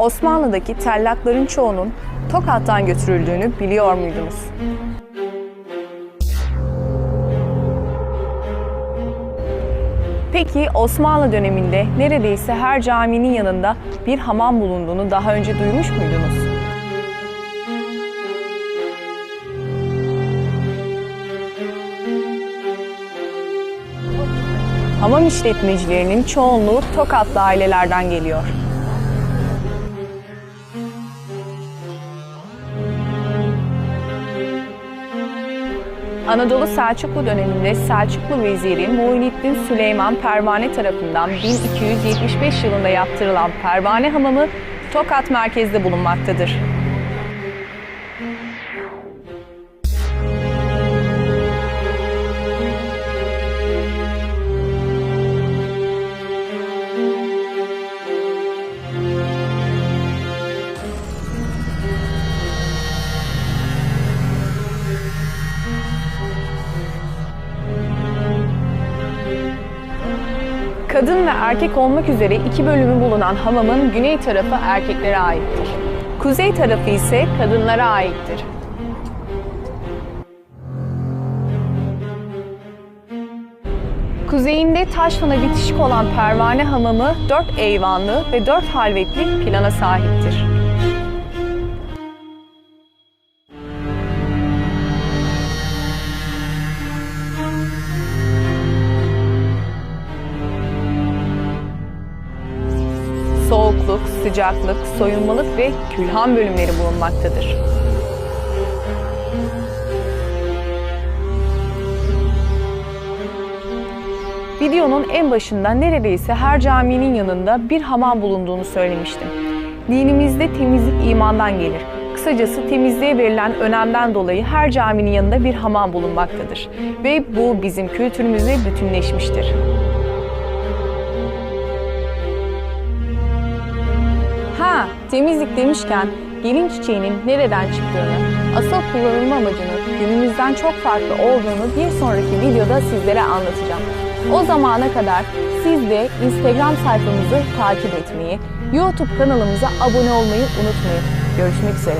Osmanlı'daki tellakların çoğunun Tokat'tan götürüldüğünü biliyor muydunuz? Peki Osmanlı döneminde neredeyse her caminin yanında bir hamam bulunduğunu daha önce duymuş muydunuz? Hamam işletmecilerinin çoğunluğu Tokatlı ailelerden geliyor. Anadolu Selçuklu döneminde Selçuklu veziri Muhyiddin Süleyman Pervane tarafından 1275 yılında yaptırılan Pervane Hamamı Tokat merkezde bulunmaktadır. Kadın ve erkek olmak üzere iki bölümü bulunan hamamın güney tarafı erkeklere aittir. Kuzey tarafı ise kadınlara aittir. Kuzeyinde Taşfın'a bitişik olan Pervane Hamamı dört eyvanlı ve dört halvetli plana sahiptir. Soğukluk, sıcaklık, soyunmalık ve külhan bölümleri bulunmaktadır. Videonun en başında neredeyse her caminin yanında bir hamam bulunduğunu söylemiştim. Dinimizde temizlik imandan gelir. Kısacası temizliğe verilen önemden dolayı her caminin yanında bir hamam bulunmaktadır. Ve bu bizim kültürümüzle bütünleşmiştir. Temizlik demişken gelin çiçeğinin nereden çıktığını, asıl kullanılma amacını günümüzden çok farklı olduğunu bir sonraki videoda sizlere anlatacağım. O zamana kadar siz de Instagram sayfamızı takip etmeyi, YouTube kanalımıza abone olmayı unutmayın. Görüşmek üzere.